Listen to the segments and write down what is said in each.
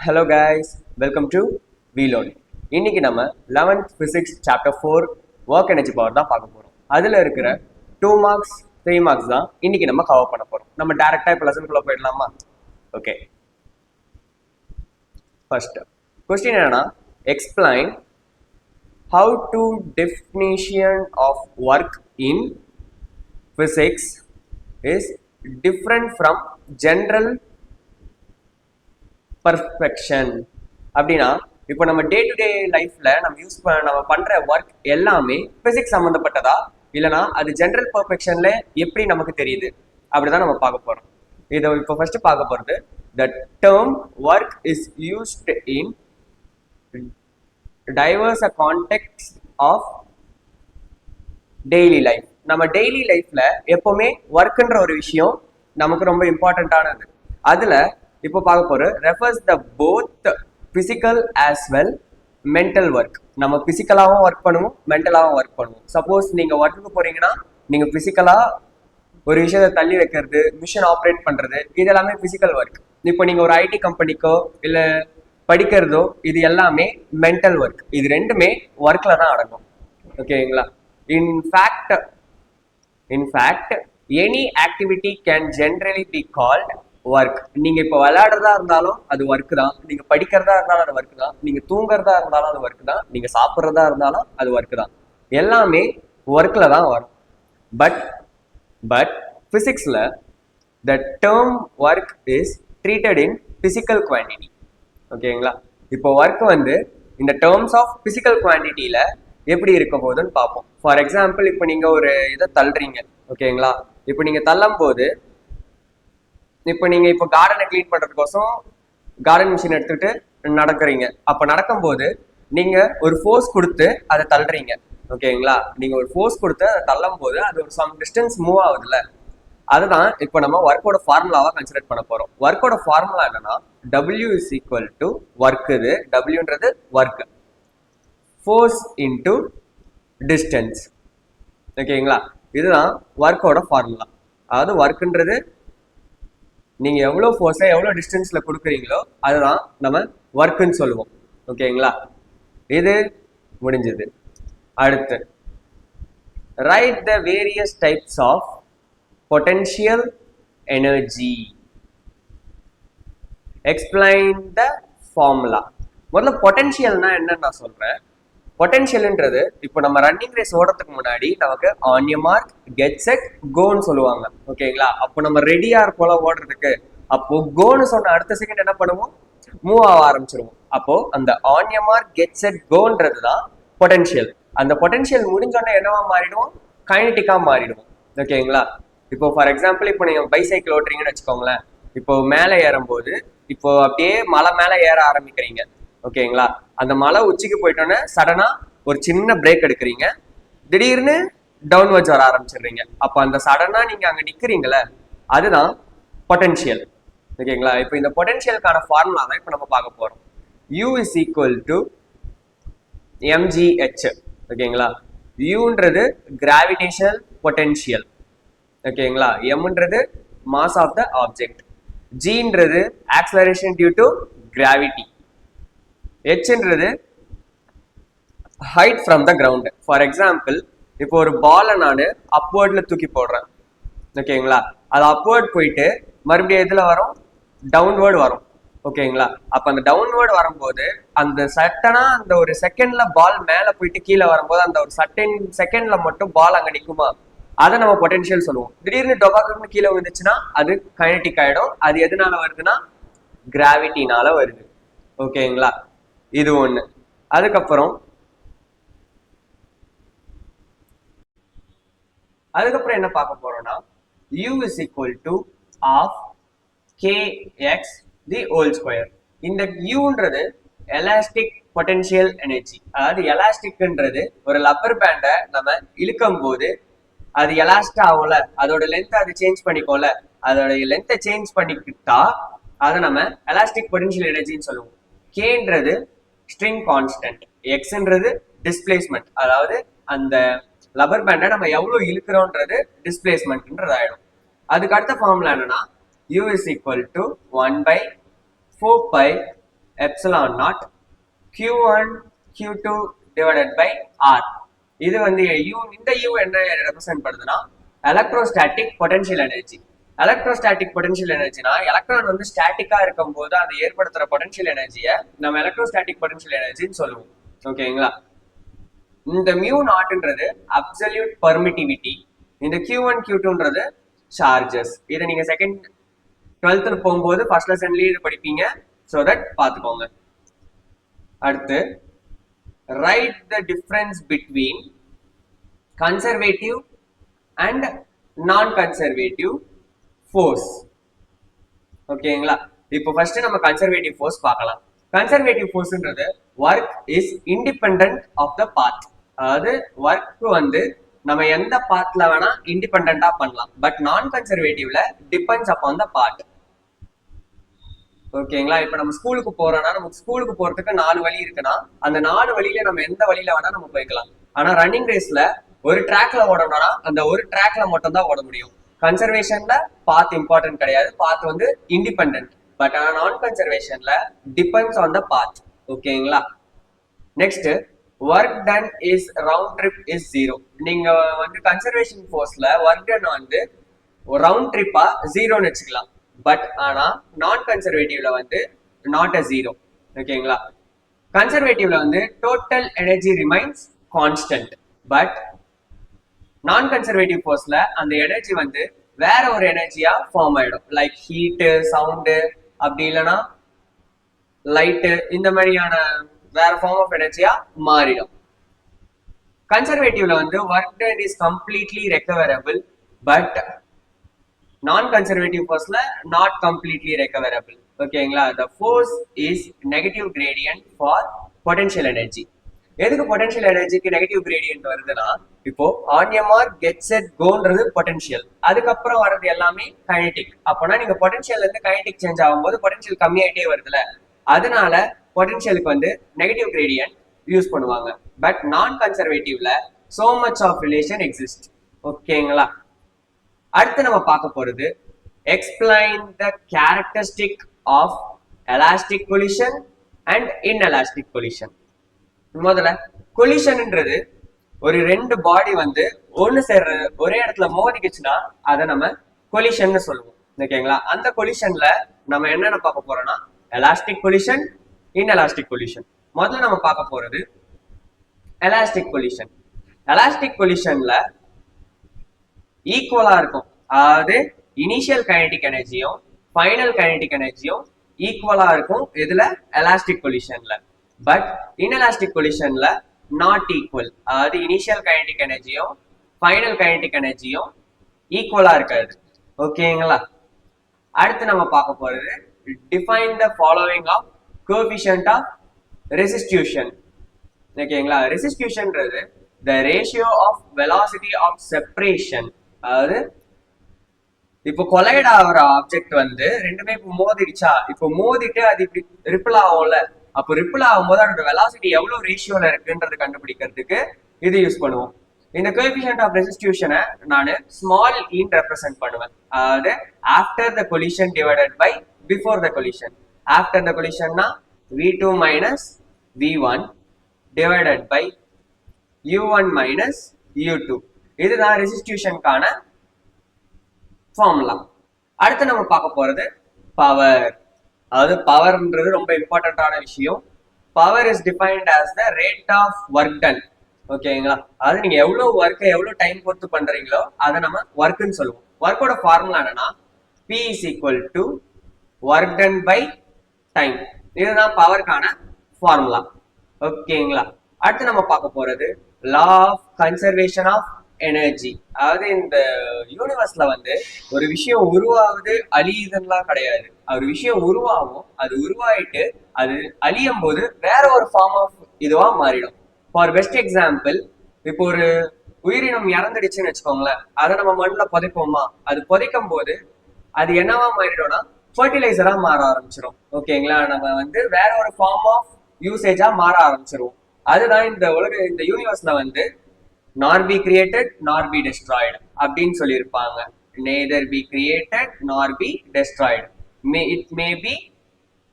Hello guys welcome to வீலோன் இன்னைக்கு நம்ம eleventh physics chapter four work energy power தான் பார்க்க போகிறோம் அதில் இருக்கிற டூ மார்க்ஸ் த்ரீ மார்க்ஸ் தான் இன்னைக்கு நம்ம கவர் பண்ண போகிறோம் நம்ம டேரெக்டாக இப்போ லெசனுக்குள்ளே போயிடலாமா? ஓகே ஃபர்ஸ்ட் கொஸ்டின் என்னன்னா explain how to definition of work in physics is different from general perfection அப்படின்னா இப்போ நம்ம டே டு டே லைஃப்ல நம்ம யூஸ் பண்ண நம்ம பண்ற ஒர்க் எல்லாமே பிசிக்ஸ் சம்மந்தப்பட்டதா இல்லைனா அது ஜென்ரல் பர்ஃபெக்ஷன்ல எப்படி நமக்கு தெரியுது? அப்படிதான் நம்ம பார்க்க போறோம். இதை இப்போ ஃபர்ஸ்ட் பார்க்க போறது the term work is used in diverse a context of daily life நம்ம டெய்லி லைஃப்ல எப்பவுமே ஒர்க்குன்ற ஒரு விஷயம் நமக்கு ரொம்ப இம்பார்ட்டண்ட்டானது அதுல இப்போ பார்க்க போகிற refers the both physical as well mental work நம்ம பிசிக்கலாகவும் ஒர்க் பண்ணுவோம் மென்டலாகவும் ஒர்க் பண்ணுவோம். சப்போஸ் நீங்கள் ஒர்க்குக்கு போறீங்கன்னா நீங்கள் பிசிக்கலாக ஒரு விஷயத்தை தள்ளி வைக்கிறது மிஷின் ஆப்ரேட் பண்ணுறது இது எல்லாமே பிசிக்கல் ஒர்க் இப்போ நீங்கள் ஒரு ஐடி கம்பெனிக்கோ இல்லை படிக்கிறதோ இது எல்லாமே மென்டல் ஒர்க் இது ரெண்டுமே ஒர்க்கில் தான் அடங்கும். ஓகேங்களா in fact in fact any activity can generally be called work நீங்க இப்போ விளையாடுறதா இருந்தாலும் அது ஒர்க் தான். நீங்க படிக்கிறதா இருந்தாலும் அது ஒர்க் தான். நீங்க தூங்குறதா இருந்தாலும் அது ஒர்க் தான். நீங்க சாப்பிட்றதா இருந்தாலும் அது ஒர்க் தான். எல்லாமே ஒர்க்ல தான் வரும். But but பிசிக்ஸ்ல the term work is treated in physical quantity ஓகேங்களா? இப்போ ஒர்க் வந்து இந்த டேர்ம்ஸ் ஆஃப் பிசிக்கல் குவான்டிட்டியில எப்படி இருக்க போகுதுன்னு பார்ப்போம். ஃபார் எக்ஸாம்பிள் இப்போ நீங்க ஒரு இதை தள்ளுறீங்க. ஓகேங்களா? இப்போ நீங்க தள்ளும் போது இப்போ நீங்க இப்போ கார்டனை க்ளீன் பண்றதுக்கோசம் கார்டன் மிஷின் எடுத்துகிட்டு நடக்கிறீங்க. அப்போ நடக்கும்போது நீங்க ஒரு ஃபோர்ஸ் கொடுத்து அதை தள்ளுறீங்க. ஓகேங்களா நீங்க ஒரு ஃபோர்ஸ் கொடுத்து அதை தள்ளும் போது அது ஒரு சம் டிஸ்டன்ஸ் மூவ் ஆகுதுல்ல. அதுதான் இப்போ நம்ம ஒர்க்கோட ஃபார்முலாவாக கன்சிடர் பண்ண போறோம். ஒர்க்கோட ஃபார்முலா என்னன்னா W is equal to work இது. டபிள்யூன்றது ஒர்க் ஃபோர்ஸ் இன்டு டிஸ்டன்ஸ் ஓகேங்களா இதுதான் ஒர்க்கோட ஃபார்முலா அதாவது ஒர்க்குன்றது நீங்க எவ்வளோ ஃபோர்ஸை எவ்வளோ டிஸ்டன்ஸ்ல கொடுக்குறீங்களோ அதுதான் நம்ம ஒர்க்குன்னு சொல்லுவோம். ஓகேங்களா? இது முடிஞ்சது. அடுத்து. Right the various types of potential energy explain the formula முதல்ல பொட்டென்ஷியல்னா என்னன்னு நான் சொல்றேன். பொட்டென்ஷியல்ன்றது இப்போ நம்ம ரன்னிங் ரேஸ் ஓடுறதுக்கு முன்னாடி நமக்கு on a mark get set கோன்னு சொல்லுவாங்க. ஓகேங்களா? அப்போ நம்ம ரெடியா இருப்போல ஓடுறதுக்கு. அப்போ கோன்னு சொன்ன அடுத்த செகண்ட் என்ன பண்ணுவோம்? மூவ் ஆக ஆரம்பிச்சிருவோம். அப்போ அந்த on a mark get set கோன்றது தான் பொட்டென்ஷியல் அந்த பொட்டென்ஷியல் முடிஞ்சோடனே என்னவா மாறிடுவோம்? கைனட்டிக்கா மாறிடுவோம். ஓகேங்களா? இப்போ ஃபார் எக்ஸாம்பிள் இப்போ நீங்க பைசைக்கிள் ஓட்டுறீங்கன்னு வச்சுக்கோங்களேன். இப்போ மேலே ஏறும்போது இப்போ அப்படியே மலை மேலே ஏற ஆரம்பிக்கிறீங்க. ஓகேங்களா? அந்த மலை உச்சிக்கு போயிட்டோன்னே சடனா ஒரு சின்ன பிரேக் எடுக்கிறீங்க. திடீர்னு டவுன்வர்ட்ஸ் வர ஆரம்பிச்சிடுறீங்க. அப்போ அந்த சடனா நீங்க அங்க நிக்கிறீங்கள அதுதான் பொட்டென்ஷியல் ஓகேங்களா? இப்போ இந்த பொட்டென்ஷியலுக்கான ஃபார்முலா தான் இப்போ நம்ம பார்க்க போறோம். U is equal to MGH ஓகேங்களா? யூன்றது கிராவிடேஷனல் பொட்டென்ஷியல் ஓகேங்களா? எம்ன்றது மாஸ் ஆஃப் த ஆப்ஜெக்ட் ஜின்றது acceleration due to gravity ஹெச்ன்றது height from the ground for example இப்போ ஒரு பாலை நான் அப்வேர்டில் தூக்கி போடுறேன். ஓகேங்களா அது அப்வேர்ட் போயிட்டு மறுபடியும் எதில் வரும்? டவுன்வேர்டு வரும். ஓகேங்களா அப்போ அந்த டவுன்வேர்டு வரும்போது அந்த சட்டனா அந்த ஒரு செகண்ட்ல பால் மேலே போயிட்டு கீழே வரும்போது அந்த ஒரு சட்டன் செகண்ட்ல மட்டும் பால் அங்கே நிற்குமா அதை நம்ம பொட்டென்ஷியல் சொல்லுவோம். திடீர்னு டொபாக்கோன்னு கீழே விழுந்துச்சுன்னா அது கைனட்டிக் ஆகிடும் அது எதனால வருதுன்னா கிராவிட்டினால வருது. ஓகேங்களா இது ஒண்ணு. அதுக்கப்புறம் அதுக்கப்புறம் என்ன பார்க்க போறோம்னா u is equal to of kx the whole square இந்த யூன்றது எலாஸ்டிக் பொட்டென்ஷியல் எனர்ஜி அதாவது எலாஸ்டிக்ன்றது ஒரு லப்பர் பேண்டை நம்ம இழுக்கும் போது அது எலாஸ்ட் ஆகும்ல. அதோட லென்த் அது சேஞ்ச் பண்ணிக்கோல அதோட லென்த்தை சேஞ்ச் பண்ணிக்கிட்டா அதை நம்ம எலாஸ்டிக் பொட்டென்ஷியல் எனர்ஜின்னு சொல்லுவோம். கேன்றது ஸ்ட்ரிங் கான்ஸ்டன்ட் எக்ஸ்ன்றது டிஸ்பிளேஸ்மெண்ட் அதாவது அந்த லப்பர் பேண்டை நம்ம எவ்வளோ இழுக்கிறோன்றது டிஸ்பிளேஸ்மெண்ட்ன்றது ஆகிடும் அதுக்கு அடுத்த ஃபார்முலா என்னன்னா U is equal to one by four pi epsilon naught Q one Q two divided by R இது வந்து யூ இந்த யூ என்ன ரெப்ரசென்ட் பண்ணுதுன்னா electrostatic potential energy electrostatic potential எனர்ஜினா electron வந்து ஸ்டாட்டிக்கா இருக்கும் போது அது ஏற்படுத்துற பொட்டன்ஷியல் எனர்ஜியை நம்ம எலக்ட்ரோஸ்டாட்டிக் பொட்டன்ஷியல் எனர்ஜின்னு சொல்லுவோம். ஓகேங்களா இந்த மியூ நாட்ன்றது அப்சல்யூட் பர்மிட்டிவிட்டி இந்த கியூ ஒன் கியூ டூன்றது சார்ஜஸ் இதை நீங்க செகண்ட் டுவெல்த்தில் போகும்போது ஃபர்ஸ்ட் லெசன்லயே இது படிப்பீங்க. ஸோ தட் பார்த்துக்கோங்க. அடுத்து right the difference between conservative and non conservative force ஓகேங்களா இப்போ ஃபர்ஸ்ட் நம்ம கன்சர்வேட்டிவ் ஃபோர்ஸ் பார்க்கலாம். Conservative ஃபோர்ஸ்ன்றது work is independent of the path அதாவது ஒர்க் வந்து நம்ம எந்த பாத்ல வேணா இண்டிபெண்டா பண்ணலாம். பட் நான் கன்சர்வேட்டிவ்ல டிபெண்ட்ஸ் அப்பான் த பார்ட் ஓகேங்களா இப்ப நம்ம ஸ்கூலுக்கு போறோம்னா நமக்கு ஸ்கூலுக்கு போறதுக்கு நாலு வழி இருக்குன்னா அந்த நாலு வழியில நம்ம எந்த வழியில வேணா நம்ம போய்க்கலாம். ஆனா ரன்னிங் ரேஸ்ல ஒரு ட்ராக்ல ஓடணும்னா அந்த ஒரு ட்ராக்ல மட்டும் தான் ஓட முடியும். கன்சர்வேஷன்ல பாத் இம்பார்ட்டன்ட் கிடையாது. பாத் வந்து இண்டிபெண்ட் பட் ஆனா நான் கன்சர்வேஷன்ல டிபெண்ட்ஸ் ஆன் த பாத் ஓகேங்களா next work done is round trip is zero நீங்க வந்து கன்சர்வேஷன் ஃபோர்ஸ்ல ஒர்க் டன் வந்து ரவுண்ட் ட்ரிப்பா ஜீரோன்னு வச்சுக்கலாம். பட் ஆனா நான் கன்சர்வேட்டிவ்ல வந்து நாட் அ ஜீரோ ஓகேங்களா கன்சர்வேட்டிவ்ல வந்து total energy remains constant but non conservative ஃபோர்ஸ்ல அந்த எனர்ஜி வந்து வேற ஒரு எனர்ஜியா ஃபார்ம் ஆயிடும். லைக் ஹீட்டு சவுண்டு அப்படி இல்லைன்னா லைட்டு இந்த மாதிரியான வேற ஃபார்ம் ஆஃப் எனர்ஜியா மாறிடும். கன்சர்வேட்டிவ்ல வந்து work done is completely recoverable but non conservative ஃபோர்ஸ்ல not completely recoverable ஓகேங்களா the force is negative gradient for potential energy எதுக்கு பொட்டன்ஷியல் எனர்ஜிக்கு நெகட்டிவ் கிரேடியன்ட் வருதுன்னா இப்போ ஆன்யமார் கெட் செட் கோன்றது பொட்டன்ஷியல் அதுக்கப்புறம் வர்றது எல்லாமே கைனடிக் அப்போனா நீங்க பொட்டன்ஷியல் இருந்து கைனடிக் சேஞ்ச் ஆகும்போது பொட்டன்ஷியல் கம்மியாயிட்டே வருதுல. அதனால பொட்டன்ஷியலுக்கு வந்து நெகட்டிவ் கிரேடியன்ட் யூஸ் பண்ணுவாங்க. But non கன்சர்வேட்டிவ்ல so much of relation exist ஓகேங்களா அடுத்து நம்ம பார்க்க போறது explain the characteristic of elastic collision and inelastic collision முதல்ல கொலிஷன்ன்றது ஒரு ரெண்டு பாடி வந்து ஒன்னு சேர்ற ஒரே இடத்துல மோதிக்குச்சுன்னா அதை நம்ம கொலிஷன்னு சொல்லுவோம். ஓகேங்களா அந்த கொலிஷன்ல நம்ம என்னென்ன பார்க்க போறோம்னா எலாஸ்டிக் கொலிஷன் இன்எலாஸ்டிக் கொலிஷன் முதல்ல நம்ம பார்க்க போறது எலாஸ்டிக் கொலிஷன் எலாஸ்டிக் கொலிஷன்ல ஈக்குவலா இருக்கும். அதாவது இனிஷியல் கைனடிக் எனர்ஜியும் ஃபைனல் கைனடிக் எனர்ஜியும் ஈக்குவலா இருக்கும் இதுல எலாஸ்டிக் கொலிஷன்ல பட் இன்எலாஸ்டிக் கொலிஷன்ல நாட் ஈக்குவல் அதாவது இனிஷியல் கைனடிக் எனர்ஜியும் ஃபைனல் கைனடிக் எனர்ஜியும் ஈக்குவலா இருக்காது. ஓகேங்களா அடுத்து நம்ம பார்க்க போறது define the following of coefficient of restitution ஓகேங்களா ரெசிஸ்டியூஷன்ன்றது the ratio of velocity of separation அதாவது இப்போ கொலைட் ஆகிற ஆப்ஜெக்ட் வந்து ரெண்டுமே இப்போ மோதிடுச்சா? இப்போ மோதிட்டு அது இப்படி ரிப்பிள் ஆகும்ல. அப்போ ரிப்பிள் ஆகும்போது அதோட வெலாசிட்டி எவ்வளோ ரேஷியோல இருக்குன்றது கண்டுபிடிக்கிறதுக்கு இது யூஸ் பண்ணுவோம். இந்த கோஎஃபிஷியன்ட் ஆஃப் ரெசிஸ்டியூஷனை நான் ஸ்மால் இன் ரெப்ரசென்ட் பண்ணுவேன். அதாவது after the collision divided by before the collision after the கொலிஷன்னா V two minus V one divided by U one minus U two இதுதான் ரெசிஸ்டியூஷனுக்கான ஃபார்முலா அடுத்து நம்ம பார்க்க போகிறது பவர் அதாவது பவர்ன்றது ரொம்ப இம்பார்ட்டண்ட்டான விஷயம். Power is defined as the rate of work done ஓகேங்களா அதாவது நீங்க எவ்வளவு ஒர்க்கை எவ்வளவு டைம் பொறுத்து பண்றீங்களோ அதை நம்ம ஒர்க்குன்னு சொல்லுவோம். ஒர்க்கோட ஃபார்முலா என்னன்னா P is equal to work done by time இதுதான் பவருக்கான ஃபார்முலா ஓகேங்களா அடுத்து நம்ம பார்க்க போறது law of conservation of energy அதாவது இந்த யூனிவர்ஸ்ல வந்து ஒரு விஷயம் உருவாவது அழியுதுலாம் கிடையாது. ஒரு விஷயம் உருவாகும் அது உருவாயிட்டு அது அழியும் போது வேற ஒரு ஃபார்ம் ஆஃப் இதுவா மாறிடும். ஃபார் பெஸ்ட் எக்ஸாம்பிள் இப்போ ஒரு உயிரினம் இறந்துடுச்சுன்னு வச்சுக்கோங்களேன். அதை நம்ம மண்ணில் புதைப்போமா? அது புதைக்கும் போது அது என்னவா மாறிடும்னா ஃபர்டிலைசரா மாற ஆரம்பிச்சிடும் ஓகேங்களா? நம்ம வந்து வேற ஒரு ஃபார்ம் ஆஃப் யூசேஜா மாற ஆரம்பிச்சிருவோம். அதுதான் இந்த உலக இந்த யூனிவர்ஸ்ல வந்து nor be created nor be destroyed அப்படின்னு சொல்லியிருப்பாங்க. Neither be created nor be destroyed may it may be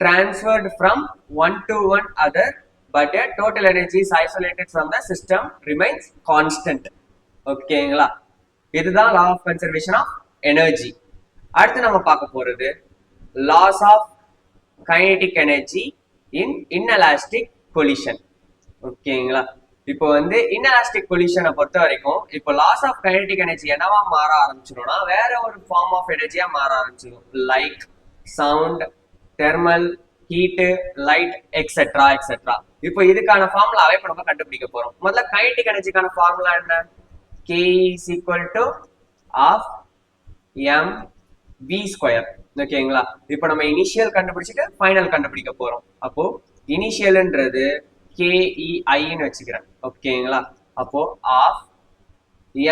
transferred from one to one other but a total energy is isolated from the system remains constant. ஓகேங்களா இதுதான் law of conservation of energy அடுத்து நம்ம பார்க்க போறது loss of kinetic energy in inelastic collision ஓகேங்களா இப்போ வந்து inelastic பொல்யூஷனை பொறுத்த வரைக்கும் இப்போ லாஸ் ஆஃப் கைனடிக் எனர்ஜி என்னவா மாற ஆரம்பிச்சிடும்னா வேற ஒரு ஃபார்ம் ஆஃப் எனர்ஜியா மாற ஆரம்பிச்சிடும் light sound thermal heat light et cetera et cetera இப்போ இதுக்கான ஃபார்முலாவே இப்போ நம்ம கண்டுபிடிக்க போறோம். முதல்ல கைனடிக் எனர்ஜிக்கான ஃபார்முலா என்ன? K is equal to of M V square ஓகேங்களா இப்போ நம்ம இனிஷியல் கண்டுபிடிச்சிட்டு ஃபைனல் கண்டுபிடிக்க போறோம். அப்போ இனிஷியல்ன்றது கேஇஐன்னு வச்சுக்கிறேன். ஓகேங்களா அப்போ of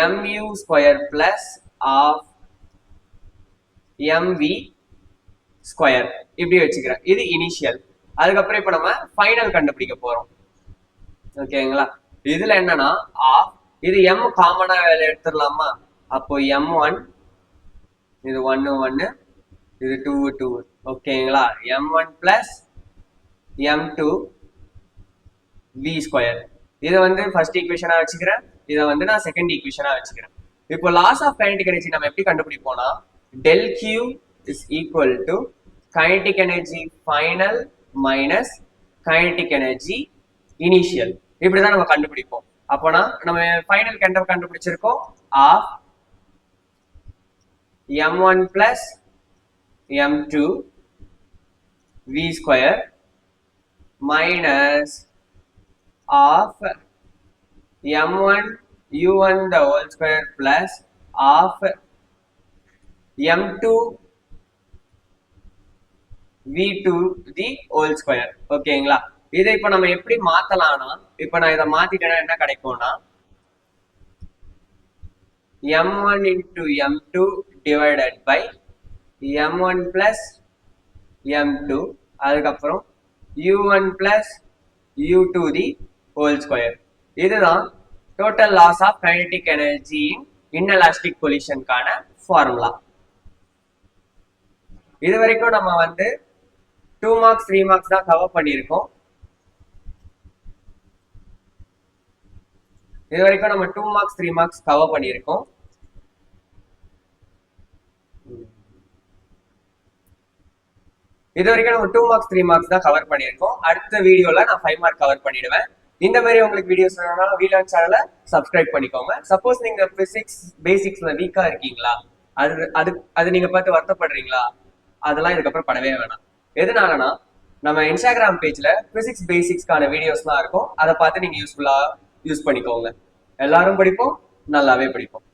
M U square plus of M V square இப்படி வச்சுக்கிறேன். இது இனிஷியல் அதுக்கப்புறம் இப்போ நம்ம ஃபைனல் கண்டுபிடிக்க போறோம். ஓகேங்களா இதுல என்னன்னா ஆஃப் இது எம் காமனா எடுத்துடலாமா? அப்போ எம் ஒன் இது ஒன்னு ஒன்னு இது டூ டூ ஓகேங்களா M one plus M two V square இதை வந்து ஃபர்ஸ்ட் ஈக்குவேஷனாக வச்சுக்கிறேன். இதை வந்து நான் செகண்ட் ஈக்குவேஷனாக வச்சுக்கிறேன். இப்போ லாஸ் ஆஃப் கைனடிக் எனர்ஜி நம்ம எப்படி கண்டுபிடிப்போம்னா del Q is equal to kinetic energy final minus kinetic energy initial இப்படிதான் நம்ம கண்டுபிடிப்போம். அப்போனா நம்ம ஃபைனல் கண்ட கண்டுபிடிச்சிருக்கோம். Of M one plus M two V square minus of m1 u1 the whole square plus of m2 v2 the whole square ஓகேங்களா இதை இப்போ நம்ம எப்படி மாத்தலாம்னா இப்போ நான் இதை மாத்திட்டேன்னா என்ன கிடைக்கும்னா m1 into m2 divided by m1 plus m2 அதுக்கப்புறம் u1 plus u2 the whole square இதுதான் total loss of kinetic energy inelastic பொல்யூஷனுக்கான formula இது வரைக்கும் நம்ம வந்து டூ மார்க்ஸ் த்ரீ மார்க்ஸ் தான் கவர் பண்ணியிருக்கோம். இது வரைக்கும் நம்ம two marks three marks cover பண்ணியிருக்கோம். இது வரைக்கும் நம்ம டூ மார்க்ஸ் த்ரீ மார்க்ஸ் தான் கவர் பண்ணியிருக்கோம். அடுத்த வீடியோவில் நான் ஃபைவ் மார்க் கவர் பண்ணிடுவேன். இந்த மாதிரி உங்களுக்கு வீடியோஸ் வேணும்னா வீலான் சேனலை சப்ஸ்கிரைப் பண்ணிக்கோங்க. சப்போஸ் நீங்க பிசிக்ஸ் பேசிக்ஸ்ல வீக்கா இருக்கீங்களா? அது அது அது நீங்க பார்த்து வருத்தப்படுறீங்களா? அதெல்லாம் இதுக்கப்புறம் படவே வேணாம். எதனாலனா நம்ம இன்ஸ்டாகிராம் பேஜ்ல பிசிக்ஸ் பேசிக்ஸ்க்கான வீடியோஸ்லாம் இருக்கும். அதை பார்த்து நீங்க யூஸ்ஃபுல்லா யூஸ் பண்ணிக்கோங்க. எல்லாரும் படிப்போம் நல்லாவே படிப்போம்.